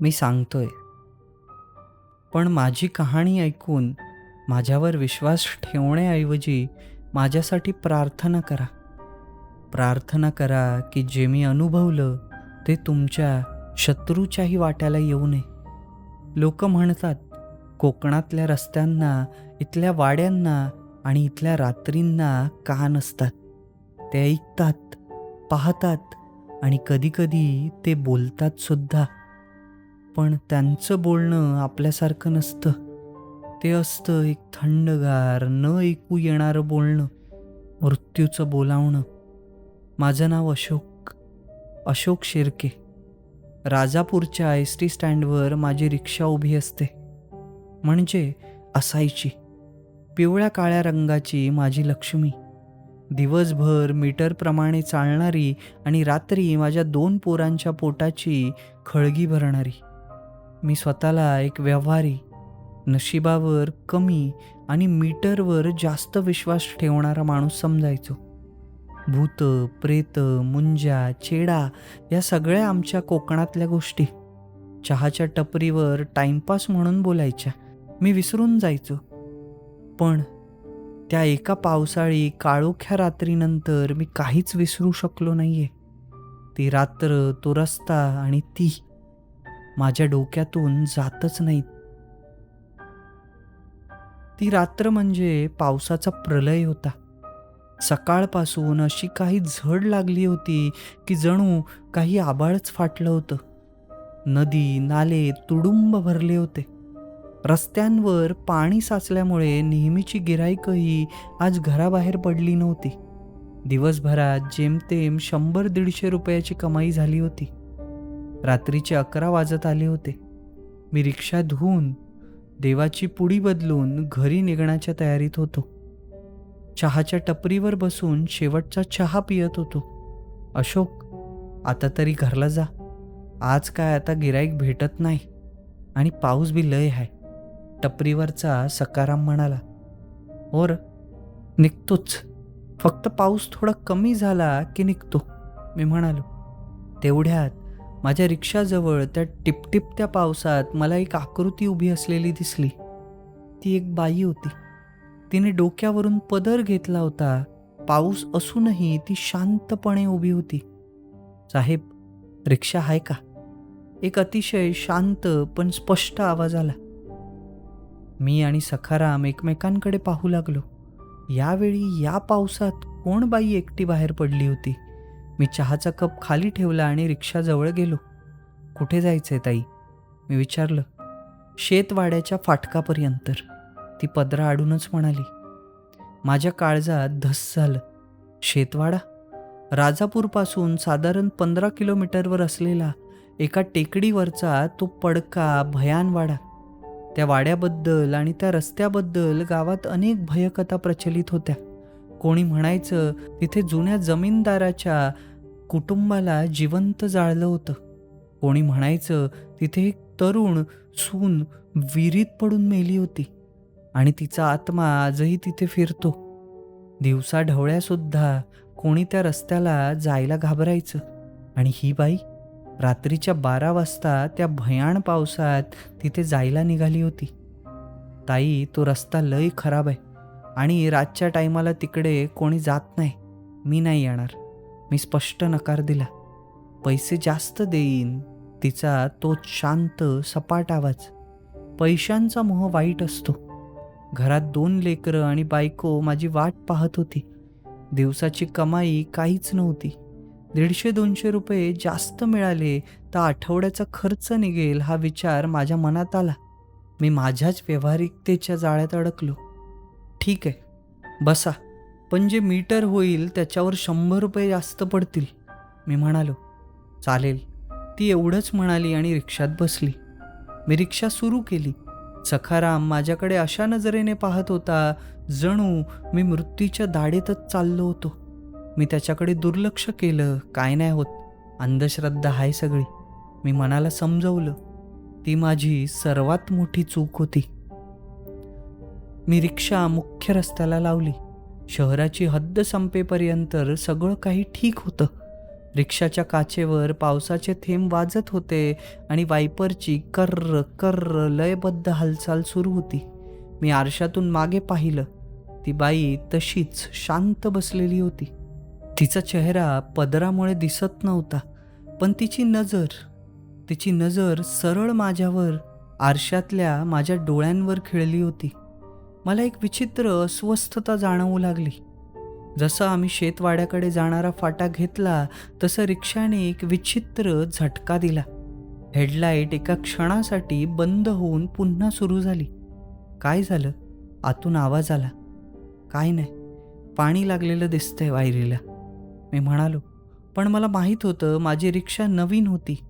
मी सांगतोय. पण माझी कहाणी ऐकून माझ्यावर विश्वास ठेवण्याऐवजी माझ्यासाठी प्रार्थना करा. प्रार्थना करा की जे मी अनुभवलं ते तुमच्या शत्रूच्याही वाट्याला येऊ नये. लोक म्हणतात कोकणातल्या रस्त्यांना इथल्या वाड्यांना आणि इथल्या रात्रींना कान असतात ते ऐकतात पाहतात आणि कधीकधी ते बोलतात सुद्धा. पण त्यांचं बोलणं आपल्यासारखं नसतं. ते असतं एक थंडगार न ऐकू येणारं बोलणं मृत्यूचं बोलावणं. माझं नाव अशोक अशोक शिर्के. राजापूरच्या एस टी स्टँडवर माझी रिक्षा उभी असते. म्हणजे असायची. पिवळ्या काळ्या रंगाची माझी लक्ष्मी. दिवसभर मीटरप्रमाणे चालणारी आणि रात्री माझ्या दोन पोरांच्या पोटाची खळगी भरणारी. मी स्वतःला एक व्यवहारी नशिबावर कमी आणि मीटरवर जास्त विश्वास ठेवणारा माणूस समजायचो. भूत प्रेत मुंजा चेडा या सगळ्या आमच्या कोकणातल्या गोष्टी. चहाच्या टपरीवर टाइमपास म्हणून बोलायच्या. मी विसरून जायचो. पण त्या एका पावसाळी काळोख्या रात्रीनंतर मी काहीच विसरू शकलो नाहीये. ती रात्र तो रस्ता आणि ती माझ्या डोक्यातून जातच नाहीत. ती रात्र म्हणजे पावसाचा प्रलय होता. सकाळपासून अशी काही झड लागली होती की जणू काही आबाळच फाटलं होतं. नदी नाले तुडुंब भरले होते. रस्त्यांवर पाणी साचल्यामुळे नेहमीची गिराईकही आज घराबाहेर पडली नव्हती. दिवसभरात जेमतेम शंभर दीडशे रुपयाची कमाई झाली होती. रात्रीचे अकरा वाजत आले होते. मी रिक्षा धुवून देवाची पुडी बदलून घरी निघण्याच्या तयारीत होतो. चहाच्या टपरीवर बसून शेवटचा चहा पियत होतो. अशोक आता तरी घरला जा. आज काय आता गिराईक भेटत नाही. आणि पाऊस बी लय आहे टपरीवरचा सकाराम म्हणाला और निघतोच. फक्त पाऊस थोडा कमी झाला की निघतो. मी म्हणालो तेवढ्यात माझ्या रिक्षाजवळ त्या टिपटिपत्या पावसात मला एक आकृती उभी असलेली दिसली. ती एक बाई होती. तिने डोक्यावरून पदर घेतला होता. पाऊस असूनही ती शांतपणे उभी होती. साहेब रिक्षा आहे का? एक अतिशय शांत पण स्पष्ट आवाज आला. मी आणि सखाराम एकमेकांकडे पाहू लागलो. यावेळी या पावसात कोण बाई एकटी बाहेर पडली होती? मी चहाचा कप खाली ठेवला आणि रिक्षाजवळ गेलो. कुठे जायचंय ताई? मी विचारलं. शेतवाड्याच्या फाटकापर्यंत ती पदरा आडूनच म्हणाली. माझ्या काळजात धस झालं. शेतवाडा? राजापूरपासून साधारण पंधरा किलोमीटरवर असलेला एका टेकडीवरचा तो पडका भयानवाडा. त्या वाड्याबद्दल आणि त्या रस्त्याबद्दल गावात अनेक भयकथा प्रचलित होत्या. कोणी म्हणायचं तिथे जुन्या जमीनदाराच्या कुटुंबाला जिवंत जाळलं होतं. कोणी म्हणायचं तिथे एक तरुण सून विहिरीत पडून मेली होती आणि तिचा आत्मा आजही तिथे फिरतो. दिवसा ढवळ्यासुद्धा कोणी त्या रस्त्याला जायला घाबरायचं. आणि ही बाई रात्रीच्या बारा वाजता त्या भयाण पावसात तिथे जायला निघाली होती. ताई तो रस्ता लय खराब आहे. आणि रातच्या टायमाला तिकडे कोणी जात नाही. मी नाही येणार. मी स्पष्ट नकार दिला. पैसे जास्त देईन. तिचा तो शांत सपाट आवाज. पैशांचा मोह वाईट असतो. घरात दोन लेकरं आणि बायको माझी वाट पाहत होती. दिवसाची कमाई काहीच नव्हती. दीडशे दोनशे रुपये जास्त मिळाले तर आठवड्याचा खर्च निघेल हा विचार माझ्या मनात आला. मी माझ्याच व्यावहारिकतेच्या जाळ्यात अडकलो. ठीक आहे. बसा. पण जे मीटर होईल त्याच्यावर शंभर रुपये जास्त पडतील. मी म्हणालो चालेल. ती एवढंच म्हणाली आणि रिक्षात बसली. मी रिक्षा सुरू केली. सखाराम माझ्याकडे अशा नजरेने पाहत होता जणू मी मृत्यूच्या दाढेतच चाललो होतो. मी त्याच्याकडे दुर्लक्ष केलं काय नाही होत. अंधश्रद्धा आहे सगळी. मी मनाला समजवलं. ती माझी सर्वात मोठी चूक होती. मी रिक्षा मुख्य रस्त्याला लावली. शहराची हद्द संपेपर्यंत सगळं काही ठीक होतं. रिक्षाच्या काचेवर पावसाचे थेंब वाजत होते आणि वायपरची कर्र कर्र लयबद्ध हालचाल सुरू होती. मी आरशातून मागे पाहिलं. ती बाई तशीच शांत बसलेली होती. तिचा चेहरा पदरामुळे दिसत नव्हता पण तिची नजर तिची नजर सरळ माझ्यावर आरशातल्या माझ्या डोळ्यांवर खिळली होती. मला एक विचित्र अस्वस्थता जाणवू लागली. जसं आम्ही शेतवाड्याकडे जाणारा फाटा घेतला तसं रिक्षाने एक विचित्र झटका दिला. हेडलाईट एका क्षणासाठी बंद होऊन पुन्हा सुरू झाली. काय झालं? आतून आवाज आला. काय नाही. पाणी लागलेलं दिसतंय वायरीला. मी म्हणालो पण मला माहीत होतं माझी रिक्षा नवीन होती.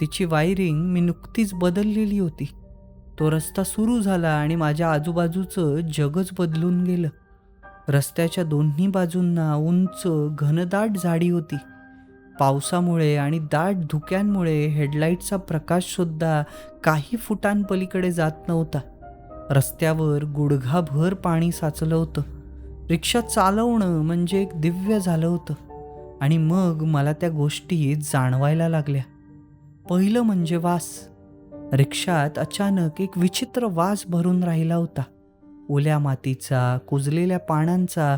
तिची वायरिंग मी नुकतीच बदललेली होती. तो रस्ता सुरू झाला आणि माझ्या आजूबाजूचं जगच बदलून गेलं. रस्त्याच्या दोन्ही बाजूंना उंच घनदाट झाडी होती. पावसामुळे आणि दाट धुक्यांमुळे हेडलाईटचा प्रकाशसुद्धा काही फुटांपलीकडे जात नव्हता. रस्त्यावर गुडघाभर पाणी साचलं होतं. रिक्षा चालवणं म्हणजे एक दिव्य झालं होतं. आणि मग मला त्या गोष्टी जाणवायला लागल्या. पहिलं म्हणजे वास. रिक्षात अचानक एक विचित्र वास भरून राहिला होता. ओल्या मातीचा कुजलेल्या पानांचा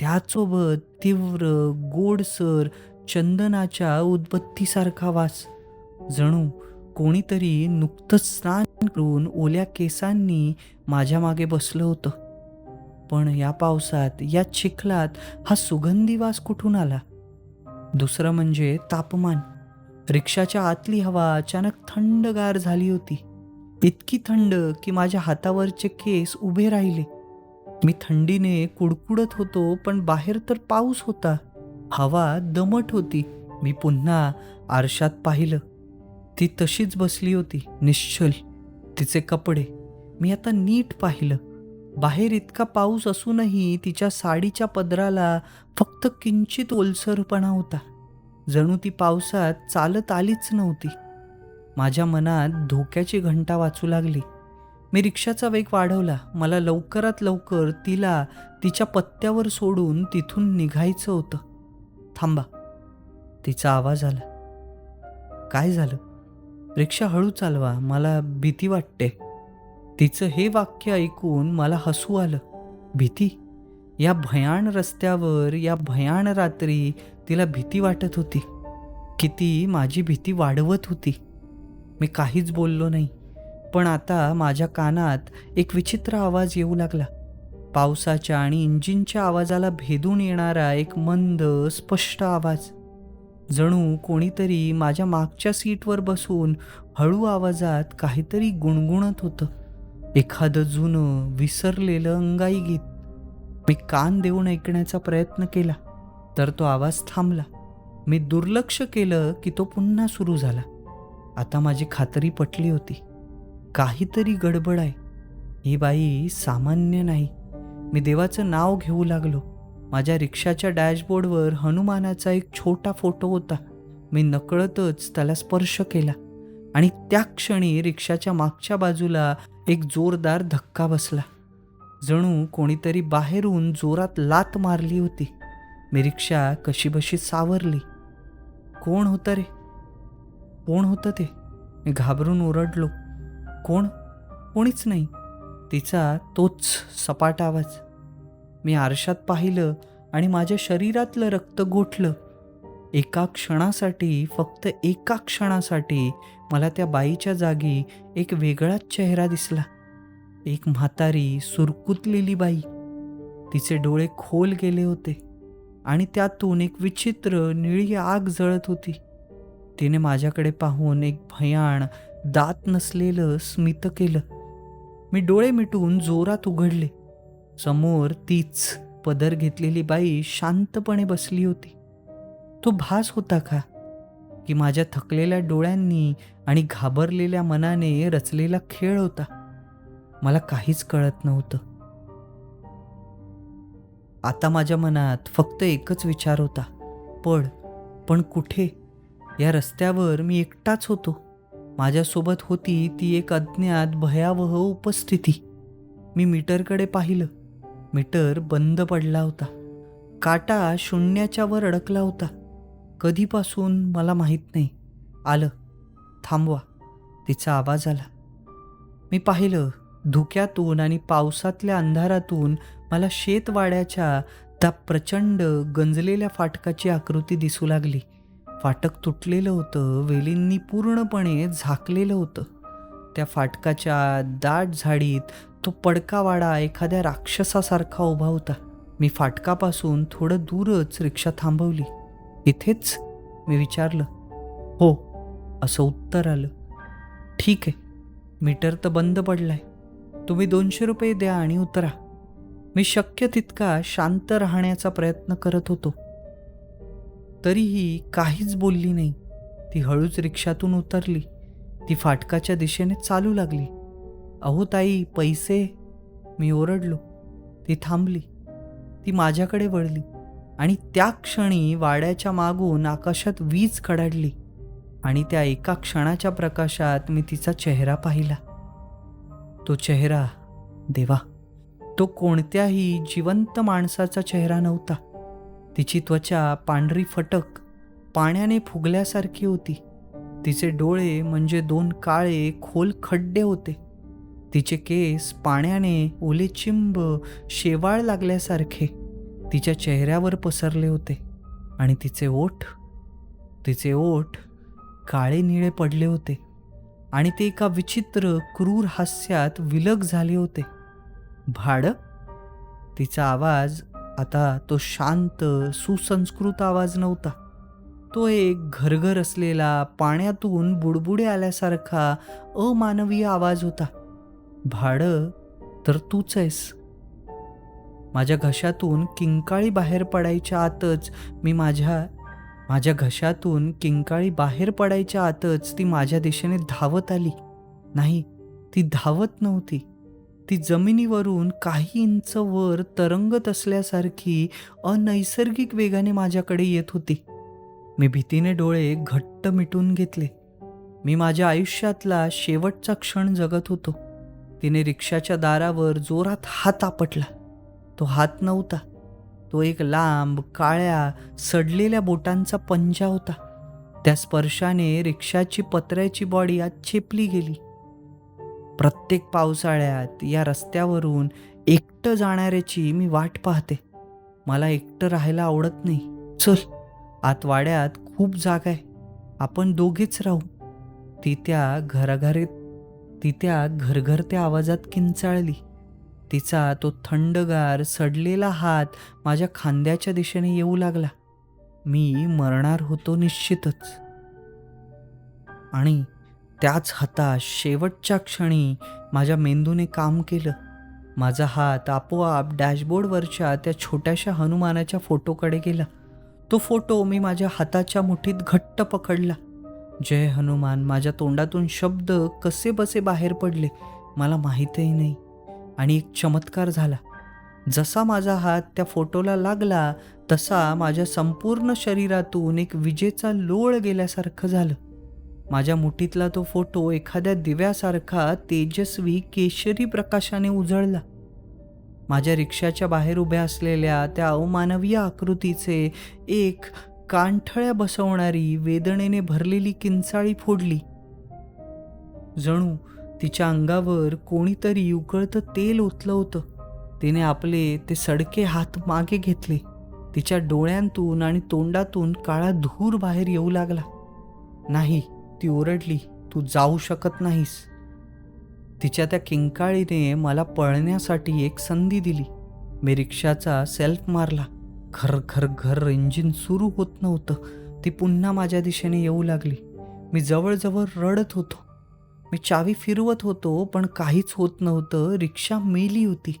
त्यासोबत तीव्र गोडसर चंदनाच्या उदबत्तीसारखा वास. जणू कोणीतरी नुकतंच स्नान करून ओल्या केसांनी माझ्या मागे बसलं होतं. पण या पावसात या चिखलात हा सुगंधी वास कुठून आला? दुसरं म्हणजे तापमान. रिक्षाच्या आतली हवा अचानक थंडगार झाली होती. इतकी थंड की माझ्या हातावरचे केस उभे राहिले. मी थंडीने कुडकुडत होतो पण बाहेर तर पाऊस होता. हवा दमट होती. मी पुन्हा आरशात पाहिलं. ती तशीच बसली होती निश्चल. तिचे कपडे. मी आता नीट पाहिलं. बाहेर इतका पाऊस असूनही तिच्या साडीच्या पदराला फक्त किंचित ओलसरपणा होता. जणू ती पावसात चालत आलीच नव्हती. माझ्या मनात धोक्याची घंटा वाचू लागली. मी रिक्षाचा वेग वाढवला. मला लवकरात लवकर तिला तिच्या पत्त्यावर सोडून तिथून निघायचं होतं. थांबा. तिचा आवाज आला. काय झालं? रिक्षा हळू चालवा. मला भीती वाटते. तिचं हे वाक्य ऐकून मला हसू आलं. भीती? या भयाण रस्त्यावर या भयाण रात्री तिला भीती वाटत होती. की ती माझी भीती वाढवत होती. मी काहीच बोललो नाही. पण आता माझ्या कानात एक विचित्र आवाज येऊ लागला. पावसाच्या आणि इंजिनच्या आवाजाला भेदून येणारा एक मंद स्पष्ट आवाज. जणू कोणीतरी माझ्या मागच्या सीटवर बसून हळू आवाजात काहीतरी गुणगुणत होतं. एखादं जुनं विसरलेलं अंगाई गीत. मी कान देऊन ऐकण्याचा प्रयत्न केला. तर तो आवाज थांबला. मी दुर्लक्ष केलं की तो पुन्हा सुरू झाला. आता माझी खात्री पटली होती. काहीतरी गडबड आहे. ही बाई सामान्य नाही. मी देवाचं नाव घेऊ लागलो. माझ्या रिक्षाच्या डॅशबोर्डवर हनुमानाचा एक छोटा फोटो होता. मी नकळतच त्याला स्पर्श केला. आणि त्या क्षणी रिक्षाच्या मागच्या बाजूला एक जोरदार धक्का बसला. जणू कोणीतरी बाहेरून जोरात लात मारली होती. मी रिक्षा कशीबशी सावरली? कोण होतं रे? कोण होतं ते? मी घाबरून ओरडलो. कोण? कोणीच नाही. तिचा तोच सपाट आवाज. मी आरशात पाहिलं आणि माझ्या शरीरातलं रक्त गोठलं. एका क्षणासाठी फक्त एका क्षणासाठी मला त्या बाईच्या जागी एक वेगळाच चेहरा दिसला. एक म्हातारी सुरकुतलेली बाई. तिचे डोळे खोल गेले होते. आणि त्यातून एक विचित्र निळी आग जळत होती. तिने माझ्याकडे पाहून एक भयाण दात नसलेलं स्मित केलं. मी डोळे मिटून जोरात उघडले. समोर तीच पदर घेतलेली बाई शांतपणे बसली होती. तो भास होता का? की माझ्या थकलेल्या डोळ्यांनी आणि घाबरलेल्या मनाने रचलेला खेळ होता. मला काहीच कळत नव्हतं. आता माझ्या मनात फक्त एकच विचार होता. पड पण कुठे? या रस्त्यावर मी एकटाच होतो. माझ्यासोबत होती ती एक अज्ञात भयावह उपस्थिती. मी मीटरकडे पाहिलं. मीटर बंद पडला होता. काटा शून्याच्या वर अडकला होता. कधीपासून मला माहीत नाही. आलं. थांबवा. तिचा आवाज आला. मी पाहिलं धुक्यातून आणि पावसातल्या अंधारातून मला शेतवाड्याच्या त्या प्रचंड गंजलेल्या फाटकाची आकृती दिसू लागली. फाटक तुटलेलं होतं वेलींनी पूर्णपणे झाकलेलं होतं. त्या फाटकाच्या दाट झाडीत तो पडकावाडा एखाद्या राक्षसासारखा उभा होता. मी फाटकापासून थोडं दूरच रिक्षा थांबवली. इथेच? मी विचारलं. हो असं उत्तर आलं. ठीक आहे मीटर तर बंद पडलाय. तुम्ही दोनशे रुपये द्या आणि उतरा. मी शक्य तितका शांत राहण्याचा प्रयत्न करत होतो. तरीही काहीच बोलली नाही. ती हळूच रिक्षातून उतरली. ती फाटकाच्या दिशेने चालू लागली. अहो ताई पैसे. मी ओरडलो. ती थांबली. ती माझ्याकडे वळली आणि त्या क्षणी वाड्याच्या मागून आकाशात वीज कडाडली आणि त्या एका क्षणाच्या प्रकाशात मी तिचा चेहरा पाहिला. तो चेहरा देवा. तो कोणत्याही जिवंत माणसाचा चेहरा नव्हता. तिची त्वचा पांढरी फटक पाण्याने फुगल्यासारखी होती. तिचे डोळे म्हणजे दोन काळे खोल खड्डे होते. तिचे केस पाण्याने ओले चिंब शेवाळ लागल्यासारखे. तिच्या चेहऱ्यावर पसरले होते आणि तिचे ओठ तिचे ओठ काळे निळे पडले होते आणि ते एका विचित्र क्रूर हास्यात विलग झाले होते. भाडं? तिचा आवाज आता तो शांत सुसंस्कृत आवाज नव्हता. तो एक घरघर असलेला पाण्यातून बुडबुडे आल्यासारखा अमानवीय आवाज होता. भाडं? तर तूच आहेस. माझ्या घशातून किंकाळी बाहेर पडायच्या आतच मी माझ्या माझ्या घशातून किंकाळी बाहेर पडायच्या आतच ती माझ्या दिशेने धावत आली. नाही ती धावत नव्हती. ती जमिनीवरून काही इंच वर तरंगत असल्यासारखी अनैसर्गिक वेगाने माझ्याकडे येत होती. मी भीतीने डोळे घट्ट मिटून घेतले. मी माझ्या आयुष्यातला शेवटचा क्षण जगत होतो. तिने रिक्षाच्या दारावर जोरात हात आपटला. तो हात नव्हता. तो एक लांब काळ्या सडलेल्या बोटांचा पंजा होता. त्या स्पर्शाने रिक्षाची पत्र्याची बॉडी आज चेपली गेली. प्रत्येक पावसाळ्यात या रस्त्यावरून एकटं जाणाऱ्याची मी वाट पाहते. मला एकटं राहायला आवडत नाही. चल आत वाड्यात खूप जागा आहे. आपण दोघेच राहू. ती त्या घराघरीत ती त्या घरघरत्या आवाजात किंचाळली. तिचा तो थंडगार सडलेला हात माझ्या खांद्याच्या दिशेने येऊ लागला. मी मरणार होतो निश्चितच. आणि त्याच हातात शेवटच्या क्षणी माझ्या मेंदूने काम केलं. माझा हात आपोआप डॅशबोर्डवरच्या त्या छोट्याशा हनुमानाच्या फोटोकडे गेला. तो फोटो मी माझ्या हाताच्या मुठीत घट्ट पकडला. जय हनुमान माझ्या तोंडातून शब्द कसे बसे बाहेर पडले मला माहीतही नाही. आणि एक चमत्कार झाला. जसा माझा हात त्या फोटोला लागला तसा माझ्या संपूर्ण शरीरातून एक विजेचा लोळ गेल्यासारखं झालं. माझ्या मुठीतला तो फोटो एखाद्या दिव्यासारखा तेजस्वी केशरी प्रकाशाने उजळला. माझ्या रिक्षाच्या बाहेर उभ्या असलेल्या त्या अवमानवीय आकृतीचे एक कांठळ्या बसवणारी वेदनेने भरलेली किंचाळी फोडली. जणू तिच्या अंगावर कोणीतरी उकळतं तेल ओतलं होतं. तिने आपले ते सडके हात मागे घेतले. तिच्या डोळ्यांतून आणि तोंडातून काळा धूर बाहेर येऊ लागला. नाही ती ओरडली तू जाऊ शकत नाहीस. तिच्या त्या किंकाळीने मला पळण्यासाठी एक संधी दिली. मी रिक्षाचा सेल्फ मारला. घर घर घर इंजिन सुरू होत नव्हतं. ती पुन्हा माझ्या दिशेने येऊ लागली. मी जवळजवळ रडत होतो. मी चावी फिरवत होतो पण काहीच होत नव्हतं. रिक्षा मेली होती.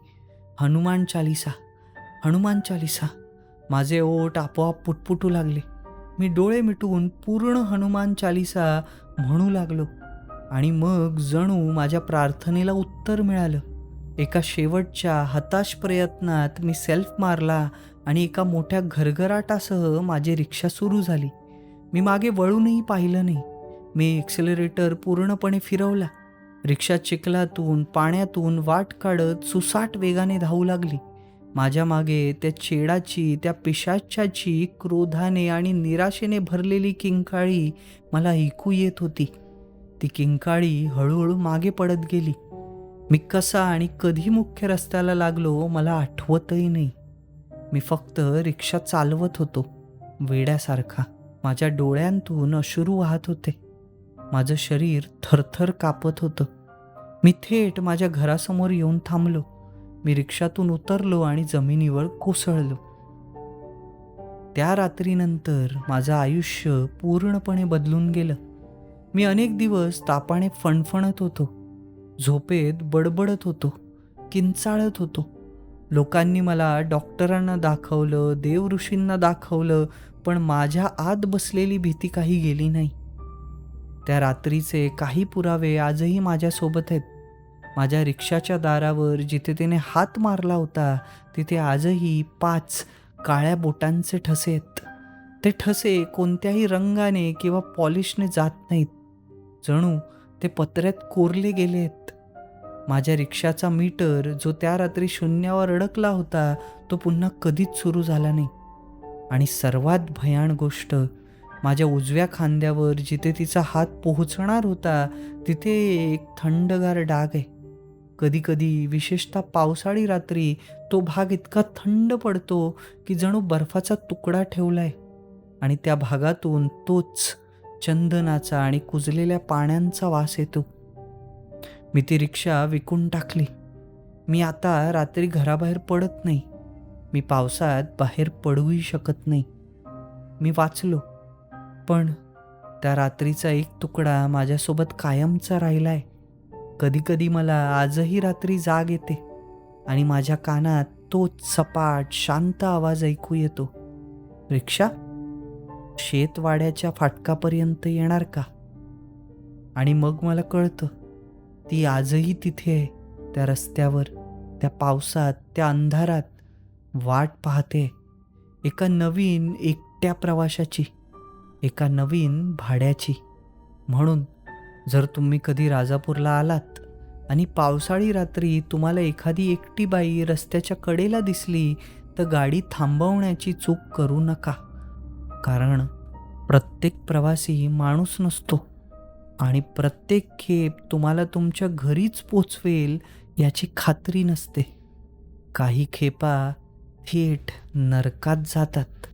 हनुमान चालिसा हनुमान चालिसा. माझे ओट आपोआप पुटपुटू लागले. मी डोळे मिटून पूर्ण हनुमान चालिसा म्हणू लागलो आणि मग जणू माझ्या प्रार्थनेला उत्तर मिळालं. एका शेवटच्या हताश प्रयत्नात मी सेल्फ मारला आणि एका मोठ्या घरघराटासह माझी रिक्षा सुरू झाली. मी मागे वळूनही पाहिलं नाही. मी एक्सेलरेटर पूर्णपणे फिरवला. रिक्षा चिखलातून पाण्यातून वाट काढत सुसाट वेगाने धावू लागली. माझ्या मागे त्या चेडाची त्या पिशाच्याची क्रोधाने आणि निराशेने भरलेली किंकाळी मला ऐकू येत होती. ती किंकाळी हळूहळू मागे पडत गेली. मी कसा आणि कधी मुख्य रस्त्याला लागलो मला आठवतही नाही. मी फक्त रिक्षा चालवत होतो वेड्यासारखा. माझ्या डोळ्यांतून अश्रू वाहत होते. माझं शरीर थरथर कापत होतं. मी थेट माझ्या घरासमोर येऊन थांबलो. मी रिक्षातून उतरलो आणि जमिनीवर कोसळलो. त्या रात्रीनंतर माझं आयुष्य पूर्णपणे बदलून गेलं. मी अनेक दिवस तापाने फणफणत होतो. झोपेत बडबडत होतो. किंचाळत होतो. लोकांनी मला डॉक्टरांना दाखवलं देवऋषींना दाखवलं पण माझ्या आत बसलेली भीती काही गेली नाही. त्या रात्रीचे काही पुरावे आजही माझ्यासोबत आहेत. माझ्या रिक्षाच्या दारावर जिथे तिने हात मारला होता तिथे आजही पाच काळ्या बोटांचे ठसे आहेत. ते ठसे कोणत्याही रंगाने किंवा पॉलिशने जात नाहीत. जणू ते पत्र्यात कोरले गेले आहेत. माझ्या रिक्षाचा मीटर जो त्या रात्री शून्यावर अडकला होता तो पुन्हा कधीच सुरू झाला नाही. आणि सर्वात भयाण गोष्ट माझ्या उजव्या खांद्यावर जिथे तिचा हात पोहोचणार होता तिथे एक थंडगार डाग आहे. कधीकधी विशेषतः पावसाळी रात्री तो भाग इतका थंड पडतो की जणू बर्फाचा तुकडा ठेवलाय. आणि त्या भागातून तोच चंदनाचा आणि कुजलेल्या पाण्यांचा वास येतो. मी ती रिक्षा विकून टाकली. मी आता रात्री घराबाहेर पडत नाही. मी पावसात बाहेर पडूही शकत नाही. मी वाचलो. पण त्या रात्रीचा एक तुकडा माझ्यासोबत कायमचा राहिलाय. आहे कधीकधी मला आजही रात्री जाग येते आणि माझ्या कानात तोच सपाट शांत आवाज ऐकू येतो. रिक्षा शेतवाड्याच्या फाटकापर्यंत येणार का? आणि मग मला कळतं ती आजही तिथे आहे त्या रस्त्यावर त्या पावसात त्या अंधारात वाट पाहते. एका नवीन एकट्या प्रवाशाची एका नवीन भाड्याची. म्हणून जर तुम्ही कधी राजापूरला आलात आणि पावसाळी रात्री तुम्हाला एखादी एकटी बाई रस्त्याच्या कडेला दिसली तर गाडी थांबवण्याची चूक करू नका. कारण प्रत्येक प्रवासी माणूस नसतो आणि प्रत्येक खेप तुम्हाला तुमच्या घरीच पोचवेल याची खात्री नसते. काही खेपा थेट नरकात जातात.